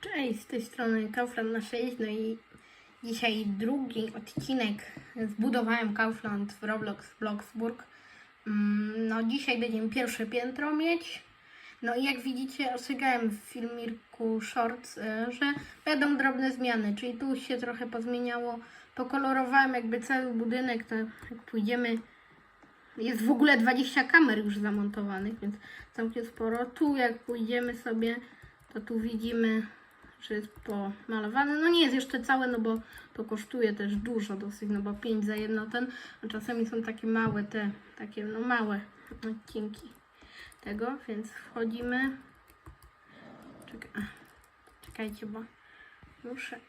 Cześć, z tej strony Kaufland na 6, no i dzisiaj drugi odcinek zbudowałem Kaufland w Roblox Bloxburg. Mm, No dzisiaj będziemy pierwsze piętro mieć. No i jak widzicie, ostrzegałem w filmiku Shorts, y, że będą drobne zmiany, czyli tu się trochę pozmieniało. Pokolorowałem jakby cały budynek, to jak pójdziemy jest w ogóle 20 kamer już zamontowanych, więc całkiem sporo. Tu jak pójdziemy sobie, to tu widzimy, że jest pomalowane. No nie jest jeszcze całe, no bo to kosztuje też dużo dosyć, no bo 5 za jedno ten, a czasami są takie małe te, takie no małe odcinki tego, więc wchodzimy. Czekaj, czekajcie, bo muszę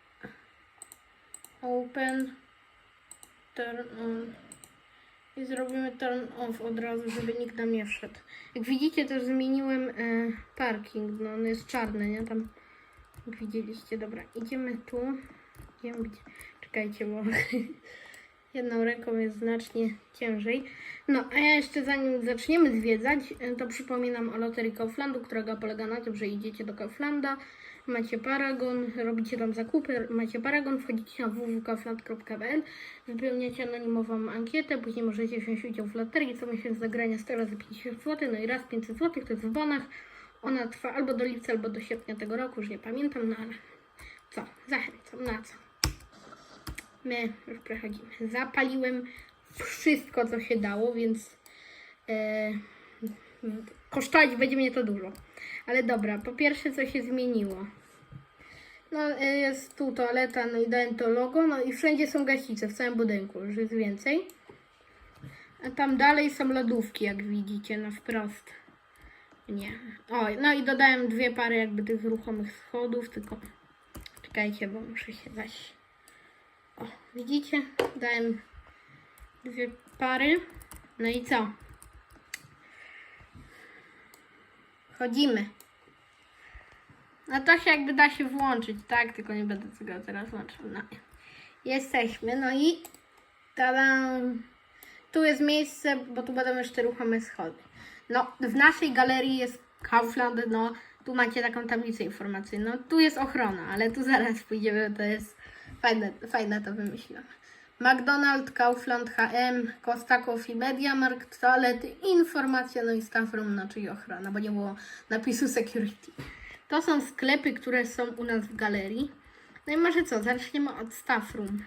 open turn on i zrobimy turn off od razu, żeby nikt tam nie wszedł. Jak widzicie, też zmieniłem e, parking. No, on jest czarny, nie? Tam widzieliście. Dobra, idziemy tu. Idziemy gdzie? Czekajcie, bo jedną ręką jest znacznie ciężej. No, a ja jeszcze zanim zaczniemy zwiedzać, e, to przypominam o loterii Kauflandu, która polega na tym, że idziecie do Kauflanda, macie paragon, robicie tam zakupy, macie paragon, wchodzicie na www.kaufland.pl, wypełniacie anonimową ankietę, później możecie wziąć udział w loterii, co miesiąc zagrania 100 razy 50 zł, no i raz 500 zł, to jest w bonach. Ona trwa albo do lipca, albo do sierpnia tego roku, już nie pamiętam, no ale co, zachęcam, na co? My już przechodzimy. Zapaliłem wszystko, co się dało, więc e, kosztować będzie mnie to dużo. Ale dobra, po pierwsze, co się zmieniło. No, e, jest tu toaleta, no i dałem to logo, no i wszędzie są gaśnice, w całym budynku, już jest więcej. A tam dalej są lodówki, jak widzicie, na wprost. Nie. O, no i dodałem dwie pary jakby tych ruchomych schodów, tylko czekajcie, bo muszę się zaś... O, widzicie? Dałem dwie pary. No i co? Chodzimy. No to się jakby da się włączyć, tak? Tylko nie będę tego teraz włączył. No. Jesteśmy, no i tadam. Tu jest miejsce, bo tu będą jeszcze ruchome schody. No, w naszej galerii jest Kaufland, no, tu macie taką tablicę informacyjną. Tu jest ochrona, ale tu zaraz pójdziemy, to jest fajne, fajne to wymyśliłam. McDonald's, Kaufland, H&M, Costa Coffee, Mediamarkt, toalety, informacja, no i staff room, no czyli ochrona, bo nie było napisu security. To są sklepy, które są u nas w galerii. No i może co, zaczniemy od staff room.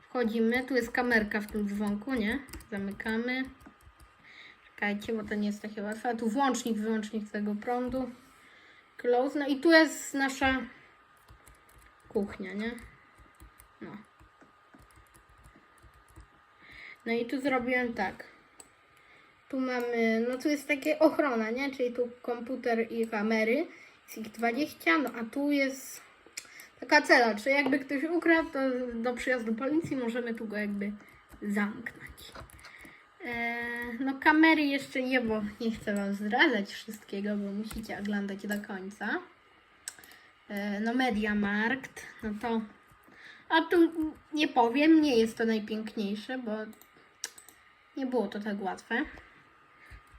Wchodzimy, tu jest kamerka w tym dzwonku, nie? Zamykamy. Czekajcie, bo to nie jest takie łatwe. Tu włącznik, wyłącznik tego prądu. Close. No i tu jest nasza kuchnia, nie? No. No i tu zrobiłem tak. Tu mamy, no tu jest takie ochrona, nie? Czyli tu komputer i kamery. Jest ich 20, no a tu jest taka cela, czy jakby ktoś ukradł, to do przyjazdu policji możemy tu go jakby zamknąć. Eee, no kamery jeszcze nie, bo nie chcę wam zdradzać wszystkiego, bo musicie oglądać do końca. Eee, no Mediamarkt, no to a tu nie powiem, nie jest to najpiękniejsze, bo nie było to tak łatwe.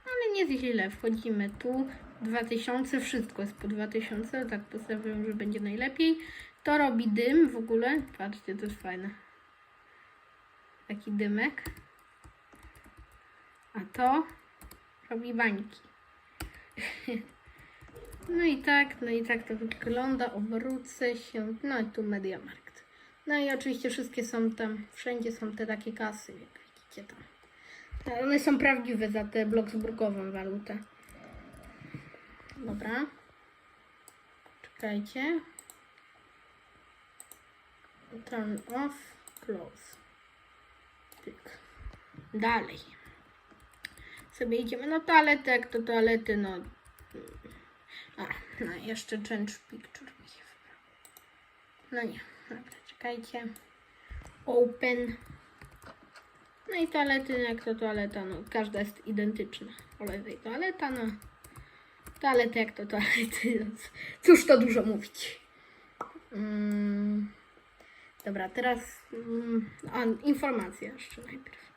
Ale nie źle. Wchodzimy tu. 2000, wszystko jest po 2000. Tak postawiłem, że będzie najlepiej. To robi dym w ogóle. Patrzcie, to jest fajne. Taki dymek. A to robi bańki. No i tak, no i tak to wygląda. Obrócę się. No i tu Mediamarkt. No i oczywiście wszystkie są tam, wszędzie są te takie kasy, jak widzicie tam. Tak, One są prawdziwe za tę bloksburgową walutę. Dobra. Czekajcie. Turn off, close. Tyk. Dalej. Sobie idziemy na toaletę, jak to toalety, no... A, no jeszcze change picture mi się. No nie, dobra, czekajcie. Open. No i toalety, jak to toaleta, no każda jest identyczna. Po lewej toaleta, no toalety jak to toalety, no cóż to dużo mówić. Mm, dobra, teraz mm, informacja jeszcze najpierw.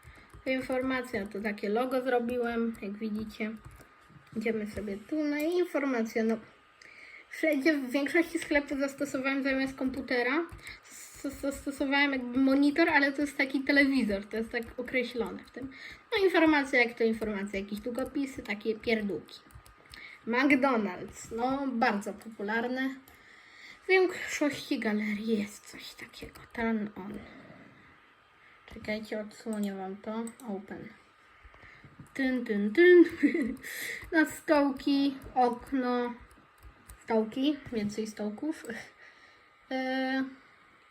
Informacja to takie logo zrobiłem, jak widzicie. Idziemy sobie tu, no i informacja, no wszędzie, w większości sklepów zastosowałem zamiast komputera, zastosowałem jakby monitor, ale to jest taki telewizor, to jest tak określone w tym. No informacje jak to informacje, jakieś długopisy, takie pierdółki. McDonald's, no bardzo popularne. W większości galerii jest coś takiego. Turn on. Czekajcie, odsłonię wam to. Open. Tyn, tyn, tyn. Na stołki, okno, stołki, więcej stołków. E,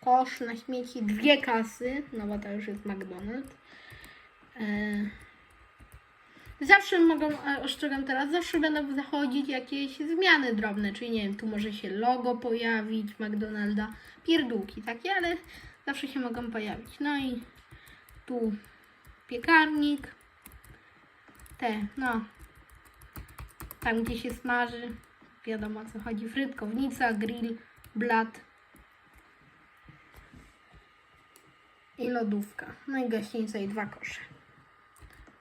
kosz na śmieci, dwie kasy, no bo to już jest McDonald's. E, zawsze mogą, e, ostrzegam teraz, zawsze będą zachodzić jakieś zmiany drobne, czyli nie wiem, tu może się logo pojawić McDonalda, pierdółki takie, ale zawsze się mogą pojawić. No i tu piekarnik, te, no, tam gdzie się smaży, wiadomo o co chodzi, frytkownica, grill, blat i lodówka. No i gaśnica i dwa kosze.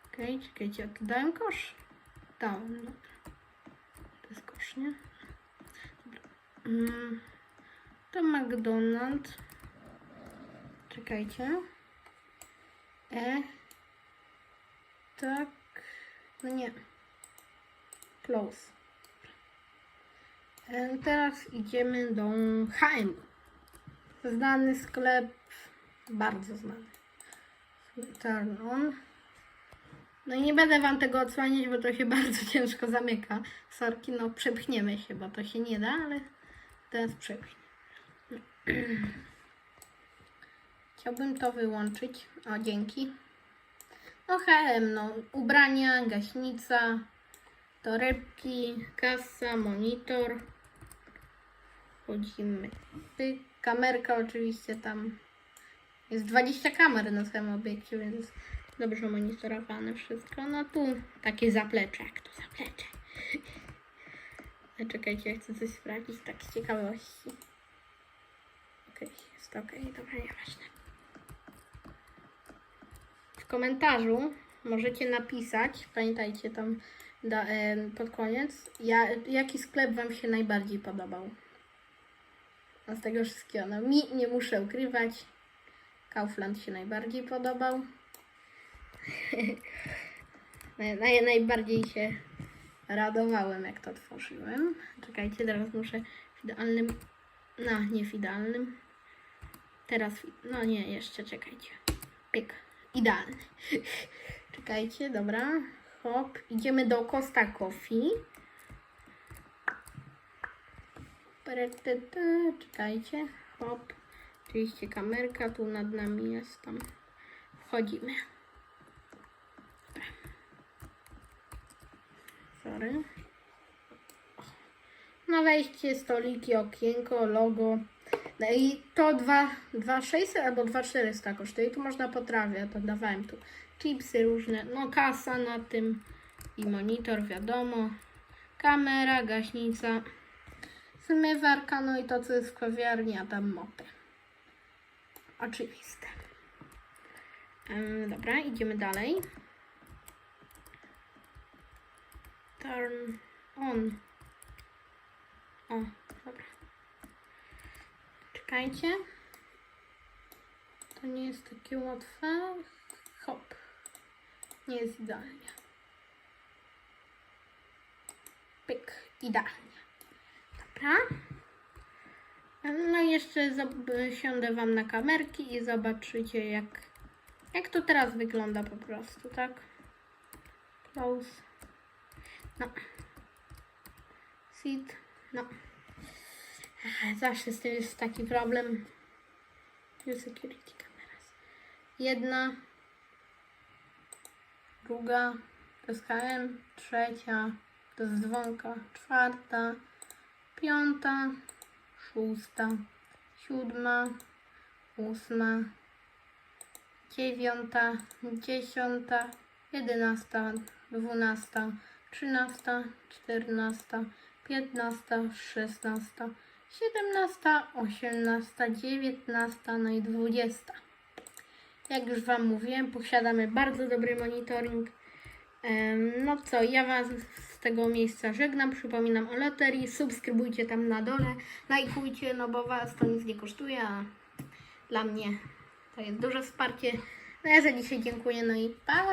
Okej, czekajcie, a tu dałem kosz? Dałem, dobra. To jest kosz, nie? Mm, to McDonald's. Czekajcie. E. Tak. No nie. Close. E, teraz idziemy do H&M. Znany sklep. Bardzo znany. Turn on. No i nie będę wam tego odsłaniać, bo to się bardzo ciężko zamyka. Sorki, no przepchniemy się, bo to się nie da, ale teraz przepchnie. Chciałbym to wyłączyć. O, dzięki. No HM, no ubrania, gaśnica, torebki, kasa, monitor. Wchodzimy. Pyk, kamerka oczywiście tam. Jest 20 kamer na całym obiekcie, więc dobrze monitorowane wszystko. No tu takie zaplecze, jak to zaplecze. Ale Czekajcie, ja chcę coś sprawdzić tak z ciekawości. Okej, jest okej, dobra, nieważne. Komentarzu możecie napisać, pamiętajcie tam da, em, pod koniec, ja, jaki sklep Wam się najbardziej podobał. A z tego wszystkiego, no mi nie muszę ukrywać, Kaufland się najbardziej podobał. Naj, naj, najbardziej się radowałem, jak to tworzyłem. Czekajcie, teraz muszę w idealnym. No, nie w idealnym. Teraz, no nie, jeszcze czekajcie. Pyk. Idealny. czekajcie, dobra. Hop. Idziemy do Costa Coffee. Czekajcie. Hop. Oczywiście kamerka tu nad nami jest tam. Wchodzimy. Sorry. Na wejście stoliki, okienko, logo. No i to 2600 albo 2400 kosztuje. I tu można potrawę, ja to dawałem tu. Chipsy różne, no kasa na tym i monitor, wiadomo. Kamera, gaśnica, zmywarka, no i to co jest w kawiarni, a tam mopy. Oczywiste. Dobra, idziemy dalej. Turn on. O. Czekajcie. To nie jest takie łatwe. Hop. Nie jest idealnie. Pyk. Idealnie. Dobra. No i jeszcze siądę Wam na kamerki i zobaczycie jak, jak to teraz wygląda po prostu, tak? Close. No. Sit. No. Zawsze z tym jest taki problem. View security cameras. Jedna. Druga. To HM. Trzecia. To jest dzwonka. Czwarta. Piąta. Szósta. Siódma. Ósma. Dziewiąta. Dziesiąta. Jedenasta. Dwunasta. Trzynasta. Czternasta. Piętnasta. Szesnasta. Siedemnasta. Osiemnasta. Dziewiętnasta. No i dwudziesta. Jak już Wam mówiłem, posiadamy bardzo dobry monitoring. No co, ja Was tego miejsca żegnam. Przypominam o loterii. Subskrybujcie tam na dole. Lajkujcie, no bo was to nic nie kosztuje, a dla mnie to jest duże wsparcie. No ja za dzisiaj dziękuję, no i pa!